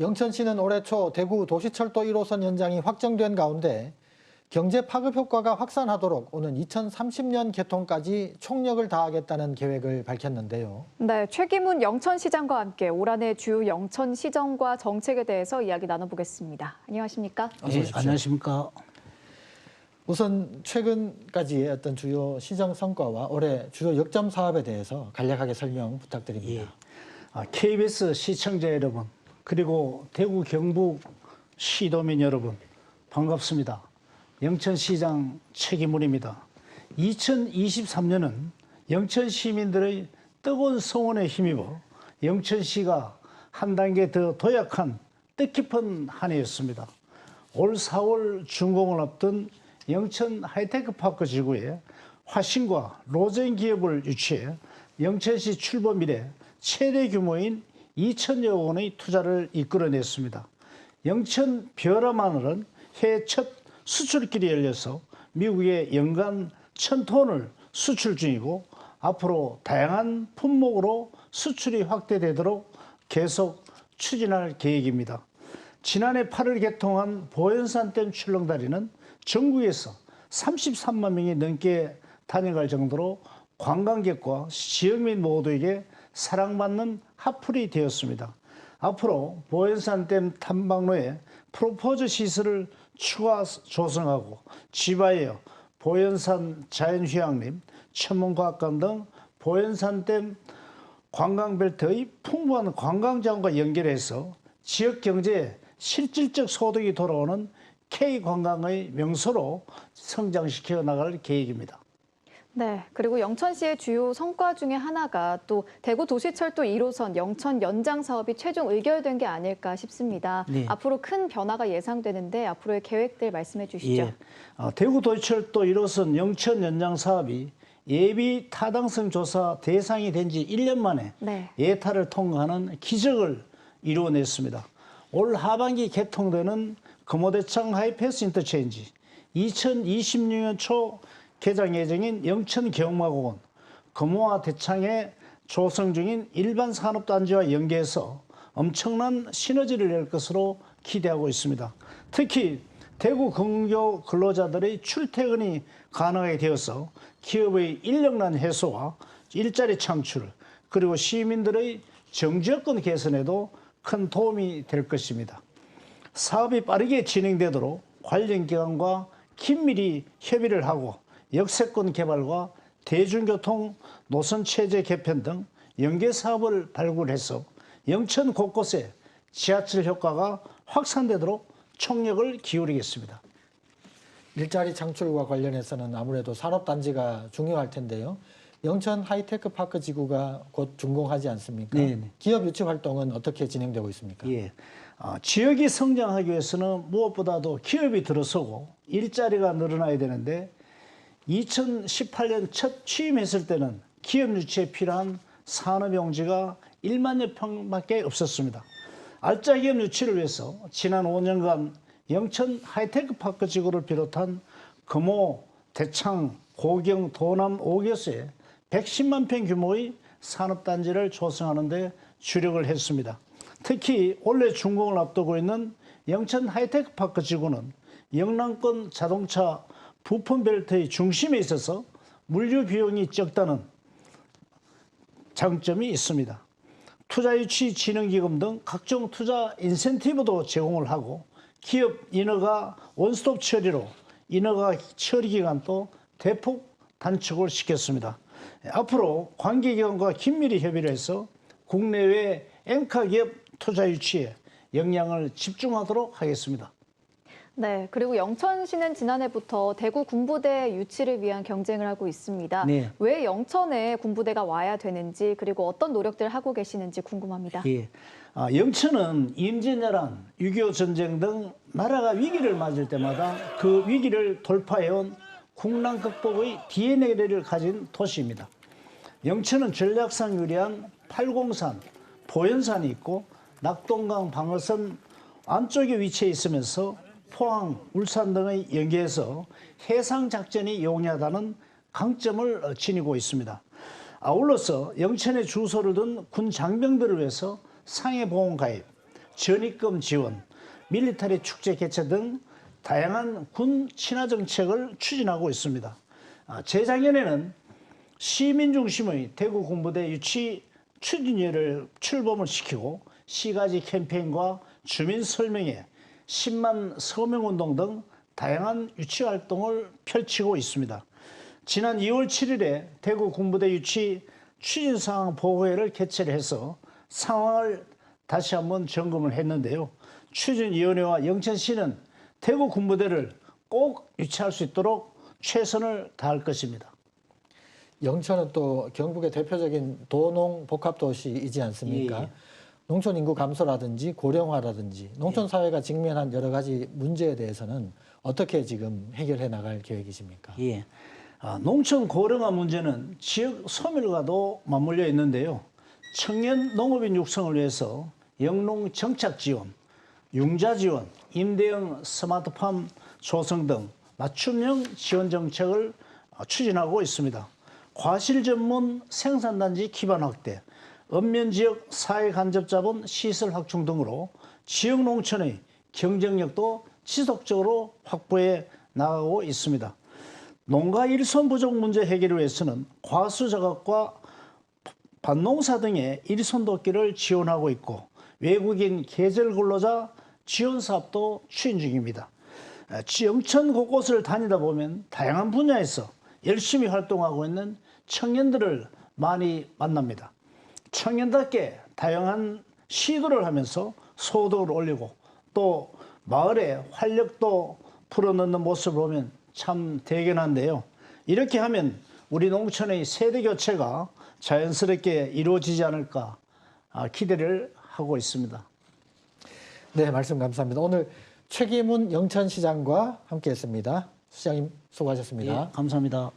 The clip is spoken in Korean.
영천 시는 올해 초 대구 도시철도 1호선 연장이 확정된 가운데 경제 파급 효과가 확산하도록 오는 2030년 개통까지 총력을 다하겠다는 계획을 밝혔는데요. 네, 최기문 영천시장과 함께 올 한해 주요 영천 시정과 정책에 대해서 이야기 나눠보겠습니다. 안녕하십니까? 오십시오. 안녕하십니까. 우선 최근까지의 어떤 주요 시정 성과와 올해 주요 역점 사업에 대해서 간략하게 설명 부탁드립니다. 예. 아, KBS 시청자 여러분, 그리고 대구 경북 시도민 여러분, 반갑습니다. 영천시장 최기문입니다. 2023년은 영천 시민들의 뜨거운 성원에 힘입어 영천시가 한 단계 더 도약한 뜻깊은 한 해였습니다. 올 4월 준공을 앞둔 영천 하이테크파크 지구에 화신과 로젠 기업을 유치해 영천시 출범 이래 최대 규모인 2천여 원의 투자를 이끌어냈습니다. 영천 벼라마늘은 해외 첫 수출길이 열려서 미국에 연간 1000톤을 수출 중이고 앞으로 다양한 품목으로 수출이 확대되도록 계속 추진할 계획입니다. 지난해 8월 개통한 보현산댐 출렁다리는 전국에서 33만 명이 넘게 다녀갈 정도로 관광객과 지역민 모두에게 사랑받는 핫플이 되었습니다. 앞으로 보현산댐 탐방로에 프로포즈 시설을 추가 조성하고 지바이어, 보현산 자연휴양림, 천문과학관 등 보현산댐 관광벨트의 풍부한 관광자원과 연결해서 지역 경제에 실질적 소득이 돌아오는 K 관광의 명소로 성장시켜 나갈 계획입니다. 네, 그리고 영천시의 주요 성과 중에 하나가 또 대구 도시철도 1호선 영천 연장 사업이 최종 의결된 게 아닐까 싶습니다. 네. 앞으로 큰 변화가 예상되는데 앞으로의 계획들 말씀해 주시죠. 예. 어, 대구 도시철도 1호선 영천 연장 사업이 예비 타당성 조사 대상이 된 지 1년 만에 네. 예타를 통과하는 기적을 이루어냈습니다. 올 하반기 개통되는 금호대창 하이패스 인터체인지, 2026년 초 개장 예정인 영천 경마공원, 금호와 대창에 조성 중인 일반 산업단지와 연계해서 엄청난 시너지를 낼 것으로 기대하고 있습니다. 특히 대구 근교 근로자들의 출퇴근이 가능하게 되어서 기업의 인력난 해소와 일자리 창출 그리고 시민들의 정지여건 개선에도 큰 도움이 될 것입니다. 사업이 빠르게 진행되도록 관련 기관과 긴밀히 협의를 하고 역세권 개발과 대중교통 노선 체제 개편 등 연계 사업을 발굴해서 영천 곳곳에 지하철 효과가 확산되도록 총력을 기울이겠습니다. 일자리 창출과 관련해서는 아무래도 산업단지가 중요할 텐데요. 영천 하이테크 파크 지구가 곧 준공하지 않습니까? 네네. 기업 유치 활동은 어떻게 진행되고 있습니까? 예. 아, 지역이 성장하기 위해서는 무엇보다도 기업이 들어서고 일자리가 늘어나야 되는데 2018년 첫 취임했을 때는 기업 유치에 필요한 산업용지가 1만여 평밖에 없었습니다. 알짜 기업 유치를 위해서 지난 5년간 영천 하이테크 파크 지구를 비롯한 금호, 대창, 고경, 도남 5개소에 110만 평 규모의 산업단지를 조성하는 데 주력을 했습니다. 특히 올해 준공을 앞두고 있는 영천 하이테크 파크 지구는 영남권 자동차 부품 벨트의 중심에 있어서 물류 비용이 적다는 장점이 있습니다. 투자 유치 진흥기금 등 각종 투자 인센티브도 제공을 하고 기업 인허가 원스톱 처리로 인허가 처리 기간도 대폭 단축을 시켰습니다. 앞으로 관계기관과 긴밀히 협의를 해서 국내외 앵카 기업 투자 유치에 역량을 집중하도록 하겠습니다. 네, 그리고 영천시는 지난해부터 대구 군부대 유치를 위한 경쟁을 하고 있습니다. 네. 왜 영천에 군부대가 와야 되는지 그리고 어떤 노력들을 하고 계시는지 궁금합니다. 예. 아, 영천은 임진왜란, 6.25 전쟁 등 나라가 위기를 맞을 때마다 그 위기를 돌파해온 국난 극복의 DNA를 가진 도시입니다. 영천은 전략상 유리한 팔공산, 보현산이 있고 낙동강 방어선 안쪽에 위치해 있으면서 포항, 울산 등의 연계에서 해상 작전이 용이하다는 강점을 어, 지니고 있습니다. 아울러서 영천에 주소를 둔 군 장병들을 위해서 상해 보험 가입, 전입금 지원, 밀리터리 축제 개최 등 다양한 군 친화 정책을 추진하고 있습니다. 아, 재작년에는 시민 중심의 대구 군부대 유치 추진위를 출범을 시키고 시가지 캠페인과 주민 설명회, 10만 서명 운동 등 다양한 유치 활동을 펼치고 있습니다. 지난 2월 7일에 대구 군부대 유치 추진 상황 보고회를 개최를 해서 상황을 다시 한번 점검을 했는데요. 추진위원회와 영천시는 대구 군부대를 꼭 유치할 수 있도록 최선을 다할 것입니다. 영천은 또 경북의 대표적인 도농 복합 도시이지 않습니까? 예, 예. 농촌 인구 감소라든지 고령화라든지 농촌 사회가 직면한 여러 가지 문제에 대해서는 어떻게 지금 해결해 나갈 계획이십니까? 예. 아, 농촌 고령화 문제는 지역 소멸과도 맞물려 있는데요. 청년 농업인 육성을 위해서 영농 정착 지원, 융자 지원, 임대형 스마트팜 조성 등 맞춤형 지원 정책을 어, 추진하고 있습니다. 과실 전문 생산단지 기반 확대, 읍면 지역 사회 간접 자본 시설 확충 등으로 지역 농촌의 경쟁력도 지속적으로 확보해 나가고 있습니다. 농가 일손 부족 문제 해결을 위해서는 과수 작업과 밭농사 등의 일손 돕기를 지원하고 있고 외국인 계절 근로자 지원 사업도 추진 중입니다. 에, 지- 영천 곳곳을 다니다 보면 다양한 분야에서 열심히 활동하고 있는 청년들을 많이 만납니다. 청년답게 다양한 시도를 하면서 소득을 올리고 또 마을에 활력도 풀어넣는 모습을 보면 참 대견한데요. 이렇게 하면 우리 농촌의 세대 교체가 자연스럽게 이루어지지 않을까 아, 기대를 하고 있습니다. 네, 말씀 감사합니다. 오늘 최기문 영천시장과 함께했습니다. 시장님 수고하셨습니다. 예, 감사합니다.